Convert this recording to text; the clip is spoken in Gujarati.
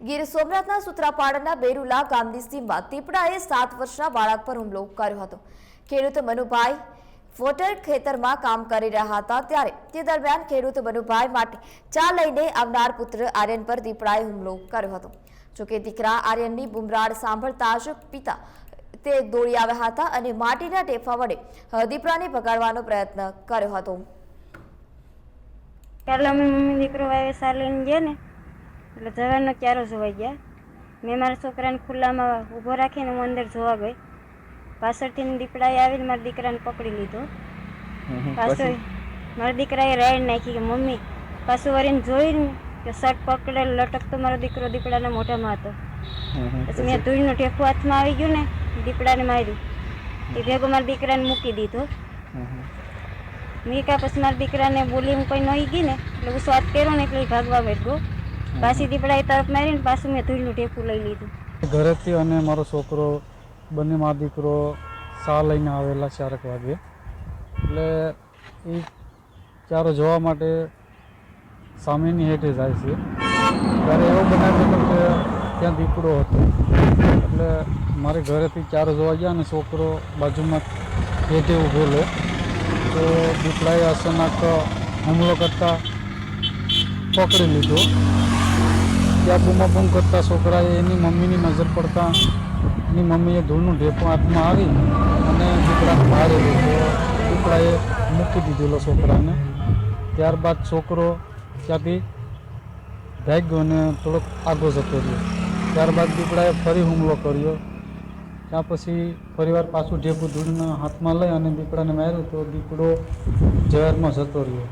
ગીર સોમનાથના સુત્રાપાડાના બેરુલા ગામની સીમમાં દીપડાએ સાત વર્ષના બાળક પર હુમલો કર્યો હતો. ખેડૂત મનુભાઈ ફોટર ખેતરમાં કામ કરી રહ્યા હતા ત્યારે તે દરમિયાન ખેડૂત મનુભાઈ માટે ચા લઈને આવનાર પુત્ર આર્યન પર દીપડાએ હુમલો કર્યો હતો. જોકે દીકરા આર્યનની બુમરાડ સાંભળતા જ પિતા તે દોડી આવ્યા હતા અને માટીના ટેફા વડે દીપડાને ભગાડવાનો પ્રયત્ન કર્યો હતો. કાલે અમે મમ્મી દીકરો વાવે સાર લઈને ગયા ને એટલે જવાનો ક્યારો જોવાઈ ગયા? મેં મારા છોકરાને ખુલ્લામાં ઊભો રાખીને હું અંદર જોવા ગઈ. પાછળથી દીપડાએ આવીને મારા દીકરાને પકડી લીધો. પાછળ મારા દીકરાએ રાઈડ નાખી કે મમ્મી પાછું વળીને જોઈને કે શર્ટ પકડેલ લટકતો મારો દીકરો દીપડાના મોઢામાં હતો. પછી મેં ધૂળનું ઠેકું હાથમાં આવી ગયું ને દીપડાને માર્યું. એ ભેગો મારા દીકરાને મૂકી દીધો. મેં કાં પછી મારા દીકરાને બોલી હું કોઈ નહીં ગઈ ને એટલે હું સ્વાદ કર્યો ને એટલે ભાગવા ભાગવા માંડ્યો પાછી દીપડાએ તરફ મારીને પાછું મેં ધૂળનું ટેપું લઈ લીધું. ઘરેથી અને મારો છોકરો, બંને મારો દીકરો સા લઈને આવેલા ચારક વાગે. એટલે એ ચારો જોવા માટે સામેની હેઠે જાય છે. ત્યારે એવો બનાવ હતો કે ત્યાં દીપડો હતો. એટલે મારે ઘરેથી ચારો જોવા ગયા અને છોકરો બાજુમાં હેઠે ઊભેલો તો દીપડાએ અચાનક હુમલો કરતાં પકડી લીધો. ત્યાં બૂમાબૂમ કરતા છોકરાએ એની મમ્મીની નજર પડતા એની મમ્મીએ ધૂળનું ઢેપું હાથમાં આવી અને દીકરાને મારી દીધો દીકરાએ મૂકી દીધેલો છોકરાને. ત્યારબાદ છોકરો ત્યાંથી ભાગ્યો અને થોડોક આગો જતો રહ્યો. ત્યારબાદ દીકરાએ ફરી હુમલો કર્યો. ત્યાં પછી ફરીવાર પાછું ઢેપું ધૂળના હાથમાં લઈ અને દીકરાને માર્યું તો દીકડો ઝેરમાં જતો રહ્યો.